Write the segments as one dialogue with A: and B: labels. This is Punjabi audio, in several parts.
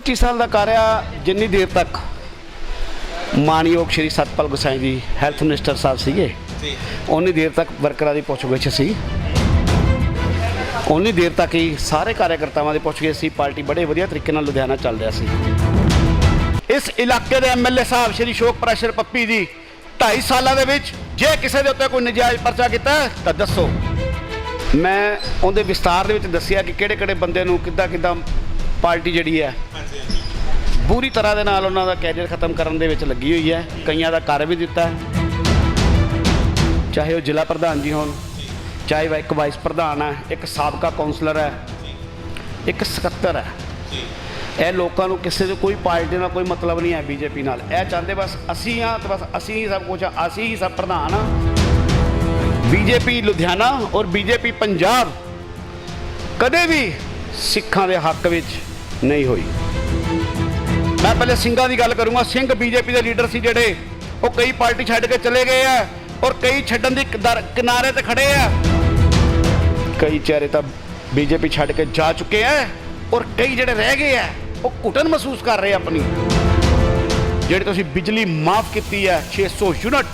A: 25 ਸਾਲ ਦਾ ਕਾਰਿਆ ਜਿੰਨੀ ਦੇਰ ਤੱਕ ਮਾਨਯੋਗ ਸ਼੍ਰੀ ਸਤਪਾਲ ਗੁਸਾਈ ਜੀ ਹੈਲਥ ਮਿਨਿਸਟਰ ਸਾਹਿਬ ਸੀਗੇ
B: ਜੀ
A: ਉਨੀ ਦੇਰ ਤੱਕ ਵਰਕਰਾਂ ਦੀ ਪੁੱਛਗਿੱਛ ਸੀ। ਉਨੀ ਦੇਰ ਤੱਕ ਹੀ ਸਾਰੇ ਕਾਰਜਕਰਤਾਵਾਂ ਦੀ ਪੁੱਛਗਿੱਛ ਸੀ, ਪਾਰਟੀ ਬੜੇ ਵਧੀਆ ਤਰੀਕੇ ਨਾਲ ਲੁਧਿਆਣਾ ਚੱਲ ਰਿਹਾ ਸੀ। ਇਸ ਇਲਾਕੇ ਦੇ ਐਮਐਲਏ ਸਾਹਿਬ ਸ਼੍ਰੀ ਸ਼ੋਕ ਪ੍ਰੈਸ਼ਰ ਪੱਪੀ ਜੀ 2.5 ਸਾਲਾਂ ਦੇ ਵਿੱਚ ਜੇ ਕਿਸੇ ਦੇ ਉੱਤੇ ਕੋਈ ਨਜਾਇਜ਼ ਪਰਚਾ ਕੀਤਾ, ਤਾਂ ਦੱਸੋ। ਮੈਂ ਉਹਦੇ ਵਿਸਤਾਰ ਦੇ ਵਿੱਚ ਦੱਸਿਆ ਕਿ ਕਿਹੜੇ ਕਿਹੜੇ ਬੰਦੇ ਨੂੰ ਕਿੱਦਾਂ ਕਿੱਦਾਂ ਪਾਰਟੀ ਜਿਹੜੀ ਹੈ
B: ਹਾਂਜੀ
A: ਪੂਰੀ ਤਰ੍ਹਾਂ ਦੇ ਨਾਲ ਉਹਨਾਂ ਦਾ ਕੈਰੀਅਰ ਖਤਮ ਕਰਨ ਦੇ ਵਿੱਚ ਲੱਗੀ ਹੋਈ ਹੈ। ਕਈਆਂ ਦਾ ਕਰ ਵੀ ਦਿੱਤਾ ਹੈ। ਚਾਹੇ ਉਹ ਜ਼ਿਲ੍ਹਾ ਪ੍ਰਧਾਨ ਜੀ ਹੋਣ, ਚਾਹੇ ਉਹ ਇੱਕ ਵਾਈਸ ਪ੍ਰਧਾਨ ਹੈ, ਇੱਕ ਸਾਬਕਾ ਕਾਉਂਸਲਰ ਹੈ, ਇੱਕ ਸਕੱਤਰ ਹੈ। ਇਹ ਲੋਕਾਂ ਨੂੰ ਕਿਸੇ ਦੇ ਕੋਈ ਪਾਰਟੀ ਨਾਲ ਕੋਈ ਮਤਲਬ ਨਹੀਂ ਹੈ ਬੀਜੇਪੀ ਨਾਲ। ਇਹ ਚਾਹੁੰਦੇ ਬਸ ਅਸੀਂ ਹਾਂ ਤੇ ਬਸ ਅਸੀਂ ਹੀ ਸਭ ਕੁਝ ਆ ਅਸੀਂ ਹੀ ਸਭ ਪ੍ਰਧਾਨ ਹਾਂ। ਬੀਜੇਪੀ ਲੁਧਿਆਣਾ ਔਰ ਬੀਜੇਪੀ ਪੰਜਾਬ ਕਦੇ ਵੀ ਸਿੱਖਾਂ ਦੇ ਹੱਕ ਵਿੱਚ ਨਹੀਂ ਹੋਈ। ਮੈਂ ਪਹਿਲੇ ਸਿੰਘਾਂ ਦੀ ਗੱਲ ਕਰੂੰਗਾ। ਸਿੰਘ ਬੀਜੇਪੀ ਦੇ ਲੀਡਰ ਸੀ ਜਿਹੜੇ, ਉਹ ਕਈ ਪਾਰਟੀ ਛੱਡ ਕੇ ਚਲੇ ਗਏ ਆ ਔਰ ਕਈ ਛੱਡਣ ਦੀ ਕਿਨਾਰੇ ਤੇ ਖੜੇ ਆ। ਕਈ ਚਿਹਰੇ ਤਾਂ ਬੀਜੇਪੀ ਛੱਡ ਕੇ ਜਾ ਚੁੱਕੇ ਆ ਔਰ ਕਈ ਜਿਹੜੇ ਰਹਿ ਗਏ ਆ, ਉਹ ਘੁਟਨ ਮਹਿਸੂਸ ਕਰ ਰਹੇ ਆਪਣੀ। ਜਿਹੜੀ ਤੁਸੀਂ ਬਿਜਲੀ ਮਾਫ ਕੀਤੀ ਹੈ 600 ਯੂਨਿਟ,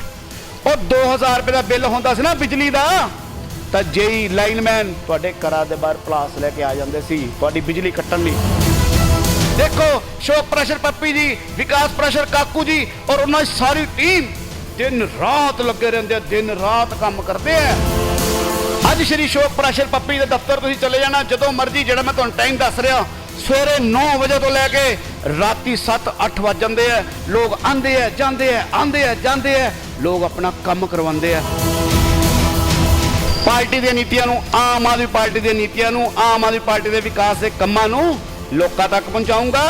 A: ਉਹ 2000 ਰੁਪਏ ਦਾ ਬਿੱਲ ਹੁੰਦਾ ਸੀ ਨਾ ਬਿਜਲੀ ਦਾ, ਤਾਂ ਜੇਈ ਲਾਈਨਮੈਨ ਤੁਹਾਡੇ ਘਰਾਂ ਦੇ ਬਾਹਰ ਪਲਾਸ ਲੈ ਕੇ ਆ ਜਾਂਦੇ ਸੀ, ਤੁਹਾਡੀ ਬਿਜਲੀ ਕੱਟਣ ਲਈ। ਦੇਖੋ ਸ਼ੋਕ ਪ੍ਰੈਸ਼ਰ ਪੱਪੀ ਜੀ, ਵਿਕਾਸ ਪ੍ਰੈਸ਼ਰ ਕਾਕੂ ਜੀ ਔਰ ਉਹਨਾਂ ਦੀ ਸਾਰੀ ਟੀਮ ਦਿਨ ਰਾਤ ਲੱਗੇ ਰਹਿੰਦੇ ਦਿਨ ਰਾਤ ਕੰਮ ਕਰਦੇ ਆ। ਅੱਜ ਸ਼੍ਰੀ ਸ਼ੋਕ ਪ੍ਰੈਸ਼ਰ ਪੱਪੀ ਦੇ ਦਫ਼ਤਰ ਤੁਸੀਂ ਚਲੇ ਜਾਣਾ, ਜਦੋਂ ਮਰਜ਼ੀ, ਜਿਹੜਾ ਮੈਂ ਤੁਹਾਨੂੰ ਟਾਈਮ ਦੱਸ ਰਿਹਾ, ਸਵੇਰੇ 9 ਵਜੇ ਤੋਂ ਲੈ ਕੇ ਰਾਤੀ 7-8 ਵੱਜ ਜਾਂਦੇ ਆ। ਲੋਕ ਆਂਦੇ ਆ, ਜਾਂਦੇ ਆ ਆਂਦੇ ਆ, ਜਾਂਦੇ ਆ। ਲੋਕ ਆਪਣਾ ਕੰਮ ਕਰਵਾਉਂਦੇ ਆ। ਪਾਰਟੀ ਦੀਆਂ ਨੀਤੀਆਂ ਨੂੰ, ਆਮ ਆਦਮੀ ਪਾਰਟੀ ਦੀਆਂ ਨੀਤੀਆਂ ਨੂੰ, ਆਮ ਆਦਮੀ ਪਾਰਟੀ ਦੇ ਵਿਕਾਸ ਦੇ ਕੰਮਾਂ ਨੂੰ ਲੋਕਾਂ ਤੱਕ ਪਹੁੰਚਾਊਂਗਾ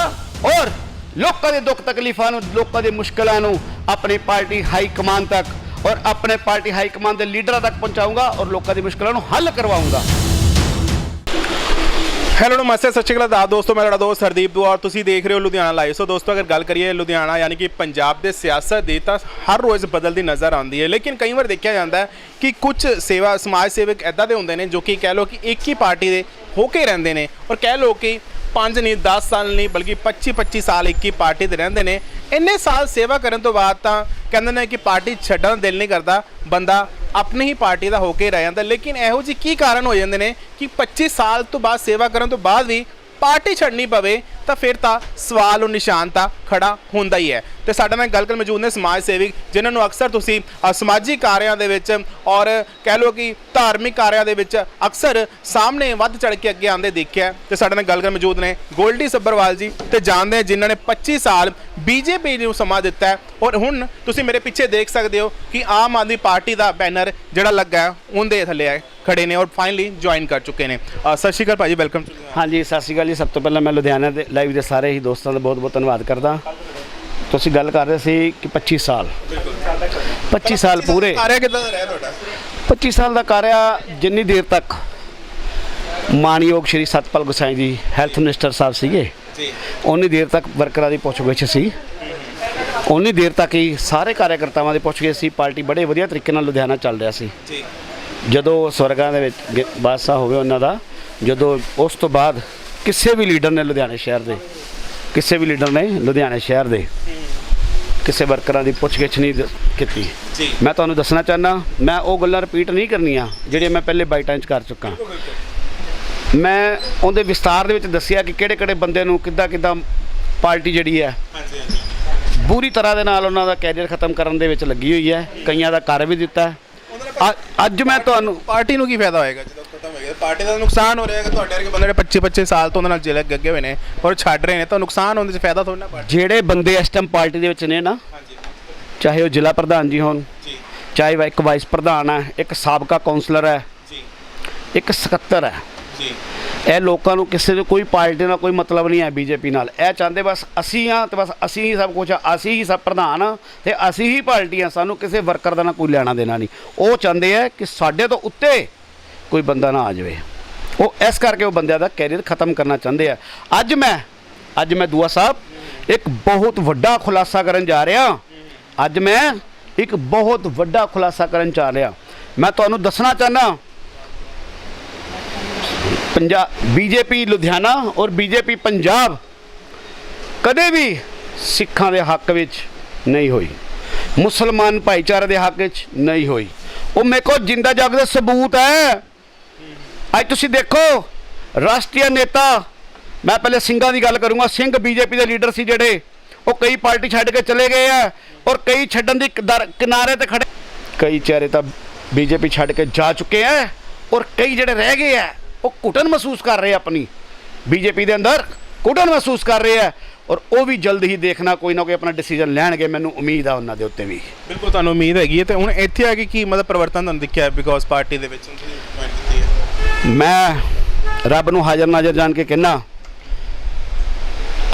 A: ਔਰ ਲੋਕਾਂ ਦੇ ਦੁੱਖ ਤਕਲੀਫਾਂ ਨੂੰ, ਲੋਕਾਂ ਦੇ ਮੁਸ਼ਕਲਾਂ ਨੂੰ ਆਪਣੀ ਪਾਰਟੀ ਹਾਈ ਕਮਾਨ ਤੱਕ ਔਰ ਆਪਣੇ ਪਾਰਟੀ ਹਾਈ ਕਮਾਨ ਦੇ ਲੀਡਰਾਂ ਤੱਕ ਪਹੁੰਚਾਊਂਗਾ ਔਰ ਲੋਕਾਂ ਦੀ ਮੁਸ਼ਕਲਾਂ ਨੂੰ ਹੱਲ ਕਰਵਾਊਂਗਾ
B: ਹੈਲੋ, ਨਮਸਤੇ, ਸਤਿ ਸ਼੍ਰੀ ਅਕਾਲ ਦਾ ਦੋਸਤੋ, ਮੈਂ ਤੁਹਾਡਾ ਦੋਸਤ ਹਰਦੀਪ ਦੁਆਰ ਤੁਸੀਂ ਦੇਖ ਰਹੇ ਹੋ ਲੁਧਿਆਣਾ ਲਾਈਵ। ਸੋ ਦੋਸਤੋ, ਅਗਰ ਗੱਲ ਕਰੀਏ ਲੁਧਿਆਣਾ, ਯਾਨੀ ਕਿ ਪੰਜਾਬ ਦੇ ਸਿਆਸਤ ਦੀ ਤਾਂ ਹਰ ਰੋਜ਼ ਬਦਲਦੀ ਨਜ਼ਰ ਆਉਂਦੀ ਹੈ। ਲੇਕਿਨ ਕਈ ਵਾਰ ਦੇਖਿਆ ਜਾਂਦਾ ਹੈ ਕਿ ਕੁਝ ਸੇਵਾ, ਸਮਾਜ ਸੇਵਕ ਐਦਾਂ ਦੇ ਹੁੰਦੇ ਨੇ ਜੋ ਕਿ ਕਹਿ ਲਓ ਕਿ ਇੱਕ ਹੀ ਪਾਰਟੀ ਦੇ ਹੋ ਕੇ ਰਹਿੰਦੇ ਨੇ ਔਰ ਕਹਿ ਲਓ ਕਿ 5 ਨਹੀਂ 10 ਸਾਲ ਨਹੀਂ, ਬਲਕਿ 25 25 ਸਾਲ ਇੱਕ ਹੀ ਪਾਰਟੀ ਦੇ ਰਹਿੰਦੇ ਨੇ। ਇੰਨੇ ਸਾਲ ਸੇਵਾ ਕਰਨ ਤੋਂ ਬਾਅਦ ਤਾਂ ਕਹਿੰਦੇ ਨੇ ਕਿ ਪਾਰਟੀ ਛੱਡਣ ਦਾ ਦਿਲ ਨਹੀਂ ਕਰਦਾ, ਬੰਦਾ ਆਪਣੀ ਹੀ ਪਾਰਟੀ ਦਾ ਹੋ ਕੇ ਰਹਿ ਜਾਂਦਾ। ਲੇਕਿਨ ਇਹੋ ਜਿਹੇ ਕੀ ਕਾਰਨ ਹੋ ਜਾਂਦੇ ਨੇ ਕਿ 25 ਸਾਲ ਤੋਂ ਬਾਅਦ, ਸੇਵਾ ਕਰਨ ਤੋਂ ਬਾਅਦ ਵੀ ਪਾਰਟੀ ਛੱਡਣੀ ਪਵੇ ਤਾਂ ਫਿਰ ਤਾਂ ਸਵਾਲ ਉਹ ਨਿਸ਼ਾਨ ਤਾਂ ਖੜਾ ਹੁੰਦਾ ਹੀ ਹੈ। ਤੇ ਸਾਡੇ ਨਾਲ ਗੱਲ ਕਰ ਮੌਜੂਦ ਨੇ ਸਮਾਜ ਸੇਵਕ ਜਿਨ੍ਹਾਂ ਨੂੰ ਅਕਸਰ ਤੁਸੀਂ ਅ, ਸਮਾਜਿਕ ਕਾਰਿਆਂ ਦੇ ਵਿੱਚ ਔਰ ਕਹਿ ਲਓ ਕਿ ਧਾਰਮਿਕ ਕਾਰਿਆਂ ਦੇ ਵਿੱਚ ਅਕਸਰ ਸਾਹਮਣੇ ਵੱਧ ਚੜ ਕੇ ਅੱਗੇ ਆਉਂਦੇ ਦੇਖਿਆ ਤੇ ਸਾਡੇ ਨਾਲ ਗੱਲ ਕਰ ਮੌਜੂਦ ਨੇ ਗੋਲਡੀ ਸੱਬਰਵਾਲ ਜੀ ਤੇ ਜਾਣਦੇ ਜਿਨ੍ਹਾਂ ਨੇ 25 ਸਾਲ ਬੀਜੇਪੀ ਨੂੰ ਸਮਾਂ ਦਿੱਤਾ ਹੈ। ਔਰ ਹੁਣ ਤੁਸੀਂ ਮੇਰੇ ਪਿੱਛੇ ਦੇਖ ਸਕਦੇ ਹੋ ਕਿ ਆਮ ਆਦਮੀ ਪਾਰਟੀ ਦਾ ਬੈਨਰ ਜਿਹੜਾ ਲੱਗਾ ਹੈ ਉਹਦੇ ਥੱਲੇ ਹੈ ਖੜੇ ਨੇ ਔਰ ਫਾਈਨਲੀ ਜੁਆਇਨ ਕਰ ਚੁੱਕੇ ਨੇ। ਸਤਿ ਸ਼੍ਰੀ ਅਕਾਲ ਭਾਜੀ ਵੈਲਕਮ
A: ਹਾਂਜੀ ਸਤਿ ਸ਼੍ਰੀ ਅਕਾਲ ਜੀ। ਸਭ ਤੋਂ ਪਹਿਲਾਂ ਮੈਂ ਲੁਧਿਆਣਾ ਦੇ ਲਾਈਵ ਦੇ ਸਾਰੇ ਹੀ ਦੋਸਤਾਂ ਦਾ ਬਹੁਤ ਬਹੁਤ ਧੰਨਵਾਦ ਕਰਦਾ। ਤੁਸੀਂ ਗੱਲ ਕਰ ਰਹੇ ਸੀ ਕਿ 25 ਸਾਲ। 25 ਸਾਲ ਪੂਰੇ।
B: ਕਾਰਿਆ ਕਿਦਾਂ ਦਾ ਰਿਹਾ ਤੁਹਾਡਾ?
A: 25 ਸਾਲ ਦਾ ਕਾਰਿਆ ਜਿੰਨੀ ਦੇਰ ਤੱਕ ਮਾਨਯੋਗ ਸ਼੍ਰੀ ਸਤਪਾਲ ਗੁਸਾਈ ਜੀ ਹੈਲਥ ਮਿਨਿਸਟਰ ਸਾਹਿਬ ਸੀਗੇ
B: ਜੀ।
A: ਉਨੀ ਦੇਰ ਤੱਕ ਵਰਕਰਾਂ ਦੀ ਪੁੱਛਗਿੱਛ ਸੀ। ਉਨੀ ਦੇਰ ਤੱਕ ਹੀ ਸਾਰੇ ਕਾਰਜਕਰਤਾਵਾਂ ਦੀ ਪੁੱਛਗਿੱਛ ਸੀ। ਪਾਰਟੀ ਬੜੇ ਵਧੀਆ ਤਰੀਕੇ ਨਾਲ ਲੁਧਿਆਣਾ ਚੱਲ ਰਿਹਾ ਸੀ।
B: ਜੀ।
A: ਜਦੋਂ ਸਵਰਗਾਂ ਦੇ ਵਿੱਚ ਬਾਦਸ਼ਾਹ ਹੋਵੇ ਉਹਨਾਂ ਦਾ ਜਦੋਂ ਉਸ ਤੋਂ ਬਾਅਦ ਕਿਸੇ ਵੀ ਲੀਡਰ ਨੇ ਲੁਧਿਆਣੇ ਸ਼ਹਿਰ ਦੇ ਕਿਸੇ ਵੀ ਲੀਡਰ ਨੇ ਲੁਧਿਆਣੇ ਸ਼ਹਿਰ ਦੇ ਕਿਸੇ ਵਰਕਰਾਂ ਦੀ ਪੁੱਛਗਿੱਛ ਨਹੀਂ ਕੀਤੀ। ਮੈਂ ਤੁਹਾਨੂੰ ਦੱਸਣਾ ਚਾਹੁੰਦਾ ਮੈਂ ਉਹ ਗੱਲਾਂ ਰਿਪੀਟ ਨਹੀਂ ਕਰਨੀਆਂ ਜਿਹੜੀਆਂ ਮੈਂ ਪਹਿਲੇ ਬਾਈਟਾਂ 'ਚ ਕਰ ਚੁੱਕਾ। ਮੈਂ ਉਹਦੇ ਵਿਸਤਾਰ ਦੇ ਵਿੱਚ ਦੱਸਿਆ ਕਿ ਕਿਹੜੇ ਕਿਹੜੇ ਬੰਦੇ ਨੂੰ ਕਿੱਦਾਂ ਕਿੱਦਾਂ ਪਾਰਟੀ ਜਿਹੜੀ ਹੈ ਪੂਰੀ ਤਰ੍ਹਾਂ ਦੇ ਨਾਲ ਉਹਨਾਂ ਦਾ ਕੈਰੀਅਰ ਖਤਮ ਕਰਨ ਦੇ ਵਿੱਚ ਲੱਗੀ ਹੋਈ ਹੈ ਕਈਆਂ ਦਾ ਕਰ ਵੀ ਦਿੱਤਾ। ਅੱਜ ਮੈਂ ਤੁਹਾਨੂੰ
B: ਪਾਰਟੀ ਨੂੰ ਕੀ ਫਾਇਦਾ ਹੋਏਗਾ ਪਾਰਟੀ ਦਾ ਨੁਕਸਾਨ ਹੋ ਰਿਹਾ ਹੈ ਤੁਹਾਡੇ ਵਰਗੇ ਬੰਦੇ ਜਿਹੜੇ 25 25 ਸਾਲ ਤੋਂ ਉਹਨਾਂ ਨਾਲ ਜੇਲ੍ਹ ਗੱਗੇ ਹੋਏ ਨੇ ਔਰ ਛੱਡ ਰਹੇ ਨੇ ਤਾਂ ਨੁਕਸਾਨ ਹੋਣ ਦੇ ਫਾਇਦਾ ਥੋੜਾ ਨਾ ਪਾਰਟੀ
A: ਜਿਹੜੇ ਬੰਦੇ ਇਸ ਟਾਈਮ ਪਾਰਟੀ ਦੇ ਵਿੱਚ ਨੇ ਨਾ
B: ਹਾਂਜੀ।
A: ਚਾਹੇ ਉਹ ਜ਼ਿਲ੍ਹਾ ਪ੍ਰਧਾਨ ਜੀ ਹੋਣ
B: ਜੀ।
A: ਚਾਹੇ ਇੱਕ ਵਾਈਸ ਪ੍ਰਧਾਨ ਹੈ ਇੱਕ ਸਾਬਕਾ ਕਾਉਂਸਲਰ ਹੈ
B: ਜੀ।
A: ਇੱਕ ਸਕੱਤਰ ਹੈ।
B: ਜੀ।
A: ਇਹ ਲੋਕਾਂ ਨੂੰ ਕਿਸੇ ਦੇ ਕੋਈ ਪਾਰਟੀ ਨਾਲ ਕੋਈ ਮਤਲਬ ਨਹੀਂ ਹੈ ਬੀਜੇਪੀ ਨਾਲ। ਇਹ ਚਾਹੁੰਦੇ ਬਸ ਅਸੀਂ ਹਾਂ ਤੇ ਬਸ ਅਸੀਂ ਹੀ ਸਭ ਕੁਝ ਅਸੀਂ ਹੀ ਸਭ ਪ੍ਰਧਾਨ ਹਾਂ ਤੇ ਅਸੀਂ ਹੀ ਪਾਰਟੀ ਹਾਂ ਸਾਨੂੰ ਕਿਸੇ ਵਰਕਰ ਦਾ ਨਾ ਕੋਈ ਲੈਣਾ ਦੇਣਾ ਨਹੀਂ। ਉਹ ਚਾਹੁੰਦੇ ਆ ਕਿ ਸਾਡੇ ਤੋਂ ਉੱਤੇ ਕੋਈ ਬੰਦਾ ਨਾ ਆ ਜਾਵੇ। ਉਹ ਇਸ ਕਰਕੇ ਉਹ ਬੰਦਿਆਂ ਦਾ ਕੈਰੀਅਰ ਖਤਮ ਕਰਨਾ ਚਾਹੁੰਦੇ ਆ। ਅੱਜ ਮੈਂ ਅੱਜ ਮੈਂ ਦੂਆ ਸਾਹਿਬ, ਇੱਕ ਬਹੁਤ ਵੱਡਾ ਖੁਲਾਸਾ ਕਰਨ ਜਾ ਰਿਹਾ। ਅੱਜ ਮੈਂ ਇੱਕ ਬਹੁਤ ਵੱਡਾ ਖੁਲਾਸਾ ਕਰਨ ਜਾ ਰਿਹਾ। ਮੈਂ ਤੁਹਾਨੂੰ ਦੱਸਣਾ ਚਾਹੁੰਦਾ ਪੰਜਾਬ ਬੀਜੇਪੀ ਲੁਧਿਆਣਾ ਔਰ ਬੀਜੇਪੀ ਪੰਜਾਬ ਕਦੇ ਵੀ ਸਿੱਖਾਂ ਦੇ ਹੱਕ ਵਿੱਚ ਨਹੀਂ ਹੋਈ। ਮੁਸਲਮਾਨ ਭਾਈਚਾਰੇ ਦੇ ਹੱਕ ਵਿੱਚ ਨਹੀਂ ਹੋਈ। ਉਹ ਮੇਰੇ ਕੋਲ ਜਿੰਦਾ ਜਾਗਦਾ ਸਬੂਤ ਹੈ। ਅੱਜ ਤੁਸੀਂ ਦੇਖੋ ਰਾਸ਼ਟਰੀ ਨੇਤਾ, ਮੈਂ ਪਹਿਲੇ ਸਿੰਘਾਂ ਦੀ ਗੱਲ ਕਰੂੰਗਾ, ਸਿੰਘ ਬੀਜੇਪੀ ਦੇ ਲੀਡਰ ਸੀ ਜਿਹੜੇ, ਉਹ ਕਈ ਪਾਰਟੀ ਛੱਡ ਕੇ ਚਲੇ ਗਏ ਆ ਔਰ ਕਈ ਛੱਡਣ ਦੀ ਦਰ- ਕਿਨਾਰੇ ਤੇ ਖੜੇ। ਕਈ ਚਿਹਰੇ ਤਾਂ ਬੀਜੇਪੀ ਛੱਡ ਕੇ ਜਾ ਚੁੱਕੇ ਆ ਔਰ ਕਈ ਜਿਹੜੇ ਰਹਿ ਗਏ ਆ, ਉਹ ਘੁਟਨ ਮਹਿਸੂਸ ਕਰ ਰਹੇ ਆ ਆਪਣੀ। ਬੀਜੇਪੀ ਦੇ ਅੰਦਰ ਘੁਟਨ ਮਹਿਸੂਸ ਕਰ ਰਹੇ ਆ ਔਰ ਉਹ ਵੀ ਜਲਦ ਹੀ ਦੇਖਣਾ, ਕੋਈ ਨਾ ਕੋਈ ਆਪਣਾ ਡਿਸੀਜਨ ਲੈਣਗੇ, ਮੈਨੂੰ ਉਮੀਦ ਆ ਉਹਨਾਂ ਦੇ ਉੱਤੇ ਵੀ।
B: ਬਿਲਕੁਲ, ਤੁਹਾਨੂੰ ਉਮੀਦ ਹੈਗੀ ਹੈ ਤੇ ਹੁਣ ਇੱਥੇ ਆ ਕੇ ਕੀ ਮਤਲਬ ਪਰਿਵਰਤਨ ਤੁਹਾਨੂੰ ਦਿਖਿਆ ਬਿਕੋਜ਼ ਪਾਰਟੀ ਦੇ ਵਿੱਚ ਤੁਸੀਂ join ਕੀਤੀ ਹੈ
A: ਮੈਂ ਰੱਬ ਨੂੰ ਹਾਜ਼ਰ ਨਾਜ਼ਰ ਜਾਣ ਕੇ ਕਹਿਣਾ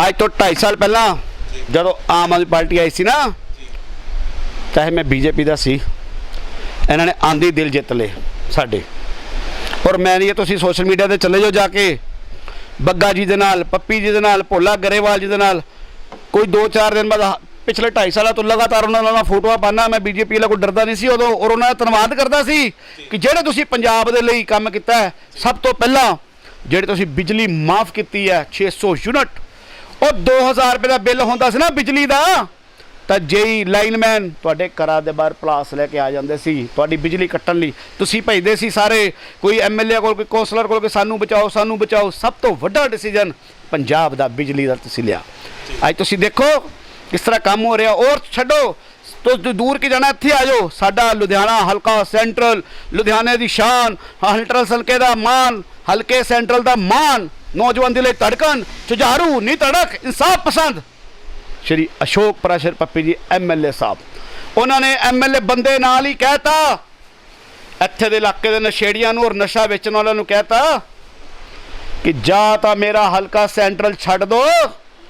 A: ਅੱਜ ਤੋਂ 2.5 ਸਾਲ ਪਹਿਲਾਂ ਜਦੋਂ ਆਮ ਆਦਮੀ ਪਾਰਟੀ ਆਈ ਸੀ ਨਾ, ਚਾਹੇ ਮੈਂ ਬੀਜੇਪੀ ਦਾ ਸੀ, ਇਹਨਾਂ ਨੇ ਆਂਦੀ ਦਿਲ ਜਿੱਤ ਲਏ ਸਾਡੇ। ਔਰ ਮੈਂ ਨਹੀਂ ਤੁਸੀਂ ਸੋਸ਼ਲ ਮੀਡੀਆ ਤੇ ਚਲੇ ਜਾਓ ਜਾ ਕੇ, ਬੱਗਾ ਜੀ ਦੇ ਨਾਲ, ਪੱਪੀ ਜੀ ਦੇ ਨਾਲ, ਭੋਲਾ ਗਰੇਵਾਲ ਜੀ ਦੇ ਨਾਲ, ਕੋਈ 2-4 ਦਿਨ ਬਾਅਦ ਪਿਛਲੇ 2.5 ਸਾਲਾਂ ਤੋਂ ਲਗਾਤਾਰ ਉਹਨਾਂ ਨਾਲ ਫੋਟੋਆਂ ਪਾਣਾ ਮੈਂ ਬੀਜੇਪੀ ਵਾਲਾ ਕੋਈ ਡਰਦਾ ਨਹੀਂ ਸੀ ਉਦੋਂ ਔਰ ਉਹਨਾਂ ਦਾ ਧੰਨਵਾਦ ਕਰਦਾ ਸੀ ਕਿ ਜਿਹੜੇ ਤੁਸੀਂ ਪੰਜਾਬ ਦੇ ਲਈ ਕੰਮ ਕੀਤਾ ਸਭ ਤੋਂ ਪਹਿਲਾਂ ਜਿਹੜੇ ਤੁਸੀਂ ਬਿਜਲੀ ਮਾਫ ਕੀਤੀ ਹੈ 600 ਯੂਨਿਟ ਉਹ 2000 ਰੁਪਏ ਦਾ ਬਿੱਲ ਹੁੰਦਾ ਸੀ ਨਾ ਬਿਜਲੀ ਦਾ ਤਾਂ ਜੇਈ ਲਾਈਨਮੈਨ ਤੁਹਾਡੇ ਘਰਾਂ ਦੇ ਬਾਹਰ ਪਲਾਸ ਲੈ ਕੇ ਆ ਜਾਂਦੇ ਸੀ ਤੁਹਾਡੀ ਬਿਜਲੀ ਕੱਟਣ ਲਈ। ਤੁਸੀਂ ਭੇਜਦੇ ਸੀ ਸਾਰੇ ਕੋਈ ਐਮਐਲਏ ਕੋਲ ਕੋਈ ਕੌਂਸਲਰ ਕੋਲ ਕਿ ਸਾਨੂੰ ਬਚਾਓ ਸਾਨੂੰ ਬਚਾਓ ਸਭ ਤੋਂ ਵੱਡਾ ਡਿਸੀਜਨ ਪੰਜਾਬ ਦਾ ਬਿਜਲੀ ਦਾ ਤੁਸੀਂ ਲਿਆ। ਅੱਜ ਤੁਸੀਂ ਦੇਖੋ ਕਿਸ ਤਰ੍ਹਾਂ ਕੰਮ ਹੋ ਰਿਹਾ। ਔਰ ਛੱਡੋ, ਤੁਸੀਂ ਦੂਰ ਕੀ ਜਾਣਾ, ਇੱਥੇ ਆ ਜਾਓ। ਸਾਡਾ ਲੁਧਿਆਣਾ ਹਲਕਾ ਸੈਂਟਰਲ, ਲੁਧਿਆਣੇ ਦੀ ਸ਼ਾਨ, ਹਲਟਰਲ ਹਲਕੇ ਦਾ ਮਾਨ, ਹਲਕੇ ਸੈਂਟਰਲ ਦਾ ਮਾਨ, ਨੌਜਵਾਨ ਦੇ ਲਈ ਧੜਕਣ, ਝੁਝਾਰੂ ਨਹੀਂ ਧੜਕ, ਇਨਸਾਫ ਪਸੰਦ। ਸ਼੍ਰੀ ਅਸ਼ੋਕ ਪ੍ਰਾਸ਼ਰ ਪੱਪੀ ਜੀ ਐਮਐਲਏ ਸਾਹਿਬ। ਉਹਨਾਂ ਨੇ ਐਮਐਲਏ ਬੰਦੇ ਨਾਲ ਹੀ ਕਹਿਤਾ। ਇੱਥੇ ਦੇ ਇਲਾਕੇ ਦੇ ਨਸ਼ੇੜੀਆਂ ਨੂੰ ਔਰ ਨਸ਼ਾ ਵੇਚਣ ਵਾਲਿਆਂ ਨੂੰ ਕਹਿਤਾ ਕਿ ਜਾਂ ਤਾਂ ਮੇਰਾ ਹਲਕਾ ਸੈਂਟਰਲ ਛੱਡ ਦੋ।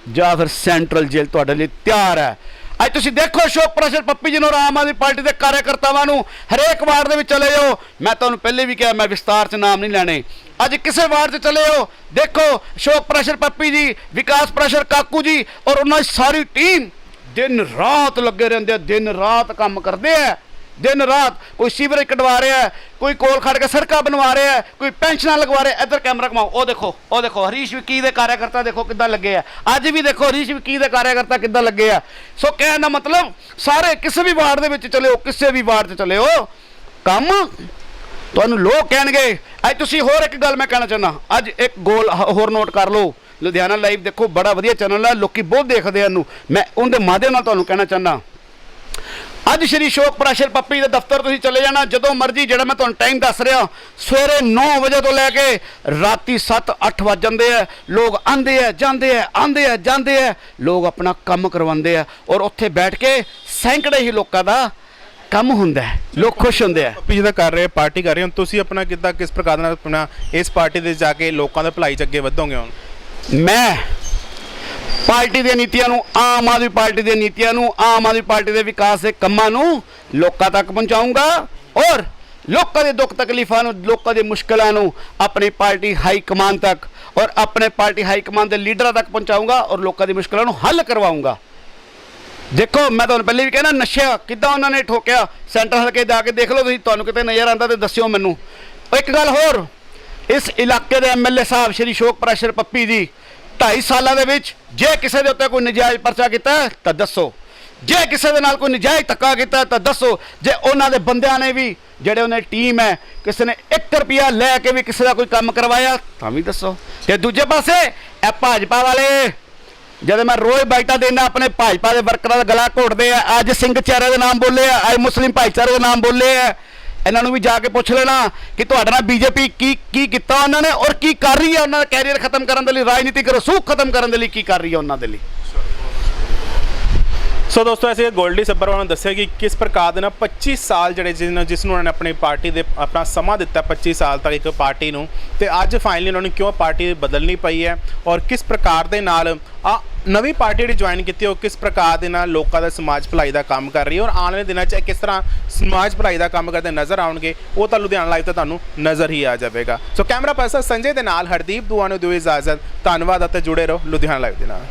A: ਜਾਂ ਫਿਰ ਸੈਂਟਰਲ ਜੇਲ੍ਹ ਤੁਹਾਡੇ ਲਈ ਤਿਆਰ ਹੈ। ਅੱਜ ਤੁਸੀਂ ਦੇਖੋ ਅਸ਼ੋਕ ਪ੍ਰਸ਼ਰ ਪੱਪੀ ਜੀ ਨੂੰ ਔਰ ਆਮ ਆਦਮੀ ਪਾਰਟੀ ਦੇ ਕਾਰਜਕਰਤਾਵਾਂ ਨੂੰ ਹਰੇਕ ਵਾਰਡ ਦੇ ਵਿੱਚ ਚਲੇ ਜਾਓ। ਮੈਂ ਤੁਹਾਨੂੰ ਪਹਿਲੇ ਵੀ ਕਿਹਾ, ਮੈਂ ਵਿਸਤਾਰ 'ਚ ਨਾਮ ਨਹੀਂ ਲੈਣੇ। ਅੱਜ ਕਿਸੇ ਵਾਰਡ 'ਚ ਚਲੇ ਜਾਓ। ਦੇਖੋ ਅਸ਼ੋਕ ਪ੍ਰਸ਼ਰ ਪੱਪੀ ਜੀ, ਵਿਕਾਸ ਪ੍ਰਸ਼ਰ ਕਾਕੂ ਜੀ ਔਰ ਉਹਨਾਂ ਦੀ ਸਾਰੀ ਟੀਮ ਦਿਨ ਰਾਤ ਲੱਗੇ ਰਹਿੰਦੇ ਦਿਨ ਰਾਤ ਕੰਮ ਕਰਦੇ ਆ। ਦਿਨ ਰਾਤ ਕੋਈ ਸੀਵਰੇਜ ਕਢਵਾ ਰਿਹਾ ਕੋਈ ਕੋਲ ਖੜ ਕੇ ਸੜਕਾਂ ਬਣਵਾ ਰਿਹਾ ਕੋਈ ਪੈਨਸ਼ਨਾਂ ਲਗਵਾ ਰਿਹਾ ਇੱਧਰ ਕੈਮਰਾ ਘਮਾਓ, ਉਹ ਦੇਖੋ ਉਹ ਦੇਖੋ, ਹਰੀਸ਼ ਵਿਕੀ ਦੇ ਕਾਰਜਕਰਤਾ ਦੇਖੋ ਕਿੱਦਾਂ ਲੱਗੇ ਆ। ਅੱਜ ਵੀ ਦੇਖੋ ਹਰੀਸ਼ ਵਿਕੀ ਦੇ ਕਾਰਜਕਰਤਾ ਕਿੱਦਾਂ ਲੱਗੇ ਆ। ਸੋ ਕਹਿਣ ਦਾ ਮਤਲਬ, ਸਾਰੇ ਕਿਸੇ ਵੀ ਵਾਰਡ ਦੇ ਵਿੱਚ ਚਲੇ ਹੋ, ਕਿਸੇ ਵੀ ਵਾਰਡ 'ਚ ਚਲੇ ਹੋ, ਕੰਮ ਤੁਹਾਨੂੰ ਲੋਕ ਕਹਿਣਗੇ। ਅੱਜ ਤੁਸੀਂ ਹੋਰ ਇੱਕ ਗੱਲ ਮੈਂ ਕਹਿਣਾ ਚਾਹੁੰਦਾ, ਅੱਜ ਇੱਕ ਗੋਲ ਹੋਰ ਨੋਟ ਕਰ ਲਓ। ਲੁਧਿਆਣਾ ਲਾਈਵ ਦੇਖੋ, ਬੜਾ ਵਧੀਆ ਚੈਨਲ ਹੈ ਲੋਕੀ ਬਹੁਤ ਦੇਖਦੇ ਆ ਇਹਨੂੰ। ਮੈਂ ਉਹਦੇ ਮਾਧਿਅਮ ਨਾਲ ਤੁਹਾਨੂੰ ਕਹਿਣਾ ਚਾਹੁੰਦਾ ਅੱਜ ਸ਼੍ਰੀ ਸ਼ੋਕ ਪ੍ਰਾਸ਼ਰ ਪੱਪੀ ਦੇ ਦਫ਼ਤਰ ਤੁਸੀਂ ਚਲੇ ਜਾਣਾ ਜਦੋਂ ਮਰਜ਼ੀ ਜਿਹੜਾ ਮੈਂ ਤੁਹਾਨੂੰ ਟਾਈਮ ਦੱਸ ਰਿਹਾ ਸਵੇਰੇ 9 ਵਜੇ ਤੋਂ ਲੈ ਕੇ ਰਾਤੀ 7-8 ਵਜ ਜਾਂਦੇ ਆ। ਲੋਕ ਆਂਦੇ ਆ ਜਾਂਦੇ ਆ ਆਂਦੇ ਆ ਜਾਂਦੇ ਆ। ਲੋਕ ਆਪਣਾ ਕੰਮ ਕਰਵਾਉਂਦੇ ਆ ਔਰ ਉੱਥੇ ਬੈਠ ਕੇ ਸੈਂਕੜੇ ਹੀ ਲੋਕਾਂ ਦਾ ਕੰਮ ਹੁੰਦਾ ਹੈ। ਲੋਕ ਖੁਸ਼ ਹੁੰਦੇ ਆ।
B: ਪੱਪੀ ਜੀ ਦਾ ਕਰ ਰਹੇ ਪਾਰਟੀ ਕਰ ਰਹੇ ਹੋ। ਤੁਸੀਂ ਆਪਣਾ ਕਿੱਦਾਂ ਕਿਸ ਪ੍ਰਕਾਰ ਨਾਲ ਆਪਣਾ ਇਸ ਪਾਰਟੀ ਦੇ ਜਾ ਕੇ ਲੋਕਾਂ ਦੇ ਭਲਾਈ ਚ ਅੱਗੇ ਵਧੋਗੇ ਹੁਣ?
A: ਮੈਂ ਪਾਰਟੀ ਦੀਆਂ ਨੀਤੀਆਂ ਨੂੰ, ਆਮ ਆਦਮੀ ਪਾਰਟੀ ਦੀਆਂ ਨੀਤੀਆਂ ਨੂੰ, ਆਮ ਆਦਮੀ ਪਾਰਟੀ ਦੇ ਵਿਕਾਸ ਦੇ ਕੰਮਾਂ ਨੂੰ ਲੋਕਾਂ ਤੱਕ ਪਹੁੰਚਾਊਂਗਾ ਔਰ ਲੋਕਾਂ ਦੇ ਦੁੱਖ ਤਕਲੀਫਾਂ ਨੂੰ, ਲੋਕਾਂ ਦੀ ਮੁਸ਼ਕਲਾਂ ਨੂੰ ਆਪਣੀ ਪਾਰਟੀ ਹਾਈ ਕਮਾਨ ਤੱਕ ਔਰ ਆਪਣੇ ਪਾਰਟੀ ਹਾਈ ਕਮਾਨ ਦੇ ਲੀਡਰਾਂ ਤੱਕ ਪਹੁੰਚਾਊਂਗਾ ਔਰ ਲੋਕਾਂ ਦੀ ਮੁਸ਼ਕਲਾਂ ਨੂੰ ਹੱਲ ਕਰਵਾਊਂਗਾ ਦੇਖੋ, ਮੈਂ ਤੁਹਾਨੂੰ ਪਹਿਲੇ ਵੀ ਕਹਿਣਾ ਨਸ਼ਾ ਕਿੱਦਾਂ ਉਹਨਾਂ ਨੇ ਠੋਕਿਆ? ਸੈਂਟਰ ਹਲਕੇ ਜਾ ਕੇ ਦੇਖ ਲਓ ਤੁਸੀਂ, ਤੁਹਾਨੂੰ ਕਿਤੇ ਨਜ਼ਰ ਆਂਦਾ ਤੇ ਦੱਸਿਓ ਮੈਨੂੰ। ਇੱਕ ਗੱਲ ਹੋਰ, ਇਸ ਇਲਾਕੇ ਦੇ ਐਮਐਲਏ ਸਾਹਿਬ, ਸ਼੍ਰੀ ਸ਼ੋਕ ਪ੍ਰੈਸ਼ਰ ਪੱਪੀ ਜੀ 2.5 ਸਾਲਾਂ ਦੇ ਵਿੱਚ ਜੇ ਕਿਸੇ ਦੇ ਉੱਤੇ ਕੋਈ ਨਜਾਇਜ਼ ਪਰਚਾ ਕੀਤਾ ਤਾਂ ਦੱਸੋ। ਜੇ ਕਿਸੇ ਦੇ ਨਾਲ ਕੋਈ ਨਜਾਇਜ਼ ਧੱਕਾ ਕੀਤਾ ਤਾਂ ਦੱਸੋ। ਜੇ ਉਹਨਾਂ ਦੇ ਬੰਦਿਆਂ ਨੇ ਵੀ, ਜਿਹੜੇ ਉਹਨਾਂ ਦੀ ਟੀਮ ਹੈ, ਕਿਸੇ ਨੇ 1 ਰੁਪਿਆ ਲੈ ਕੇ ਵੀ ਕਿਸੇ ਦਾ ਕੋਈ ਕੰਮ ਕਰਵਾਇਆ, ਤਾਂ ਵੀ ਦੱਸੋ। ਤੇ ਦੂਜੇ ਪਾਸੇ, ਇਹ ਭਾਜਪਾ ਵਾਲੇ, ਜਦੋਂ ਮੈਂ ਰੋਜ਼ ਬਾਈਟਾਂ ਦੇਣਾ ਆਪਣੇ ਭਾਜਪਾ ਦੇ ਵਰਕਰਾਂ ਦਾ ਗਲਾ ਘੋਟਦੇ ਆ, ਅੱਜ ਸਿੰਘ ਚਿਹਰੇ ਦੇ ਨਾਮ ਬੋਲੇ ਆ, ਅੱਜ ਮੁਸਲਿਮ ਭਾਈਚਾਰੇ ਦੇ ਨਾਮ ਬੋਲੇ ਆ ਇਹਨਾਂ ਨੂੰ ਵੀ ਜਾ ਕੇ ਪੁੱਛ ਲੈਣਾ ਕਿ ਤੁਹਾਡੇ ਨਾਲ ਬੀਜੇਪੀ ਕੀ ਕੀ ਕੀਤਾ ਉਹਨਾਂ ਨੇ ਔਰ ਕੀ ਕਰ ਰਹੀ ਹੈ ਉਹਨਾਂ ਦਾ ਕੈਰੀਅਰ ਖਤਮ ਕਰਨ ਦੇ ਲਈ ਰਾਜਨੀਤਿਕ ਰਸੂਖ ਖਤਮ ਕਰਨ ਦੇ ਲਈ ਕੀ ਕਰ ਰਹੀ ਹੈ ਉਹਨਾਂ ਦੇ ਲਈ।
B: ਸੋ ਦੋਸਤੋ, ਐਸੇ ਗੋਲਡੀ ਸੱਬਰਵਾਲ ਨੇ ਦੱਸਿਆ ਕਿ ਕਿਸ ਪ੍ਰਕਾਰ ਦੇ ਨਾਲ 25 ਸਾਲ ਜਿਹੜੇ ਜਿਸ ਨੂੰ ਜਿਸ ਨੂੰ ਉਹਨਾਂ ਨੇ ਆਪਣੀ ਪਾਰਟੀ ਦੇ ਆਪਣਾ ਸਮਾਂ ਦਿੱਤਾ 25 ਸਾਲ ਤੱਕ ਇੱਕ ਪਾਰਟੀ ਨੂੰ, ਤੇ ਅੱਜ ਫਾਈਨਲੀ ਉਹਨਾਂ ਨੂੰ ਕਿਉਂ ਪਾਰਟੀ ਬਦਲਣੀ ਪਈ ਹੈ ਔਰ ਕਿਸ ਪ੍ਰਕਾਰ ਦੇ ਨਾਲ ਆ ਨਵੀਂ ਪਾਰਟੀ ਜਿਹੜੀ ਜੁਆਇਨ ਕੀਤੀ ਉਹ ਕਿਸ ਪ੍ਰਕਾਰ ਦੇ ਨਾਲ ਲੋਕਾਂ ਦਾ ਸਮਾਜ ਭਲਾਈ ਦਾ ਕੰਮ ਕਰ ਰਹੀ ਹੈ ਔਰ ਆਉਣ ਵਾਲੇ ਦਿਨਾਂ 'ਚ ਇਹ ਕਿਸ ਤਰ੍ਹਾਂ ਸਮਾਜ ਭਲਾਈ ਦਾ ਕੰਮ ਕਰਦੇ ਨਜ਼ਰ ਆਉਣਗੇ, ਉਹ ਤਾਂ ਲੁਧਿਆਣਾ ਲਾਈਵ ਤੇ ਤੁਹਾਨੂੰ ਨਜ਼ਰ ਹੀ ਆ ਜਾਵੇਗਾ। ਸੋ ਕੈਮਰਾ ਪਰਸਨ ਸੰਜੇ ਦੇ ਨਾਲ ਹਰਦੀਪ, ਦੁਆ ਨੂੰ ਦਿਓ ਇਜਾਜ਼ਤ, ਧੰਨਵਾਦ ਅਤੇ ਜੁੜੇ ਰਹੋ ਲੁਧਿਆਣਾ ਲਾਈਵ ਦੇ ਨਾਲ।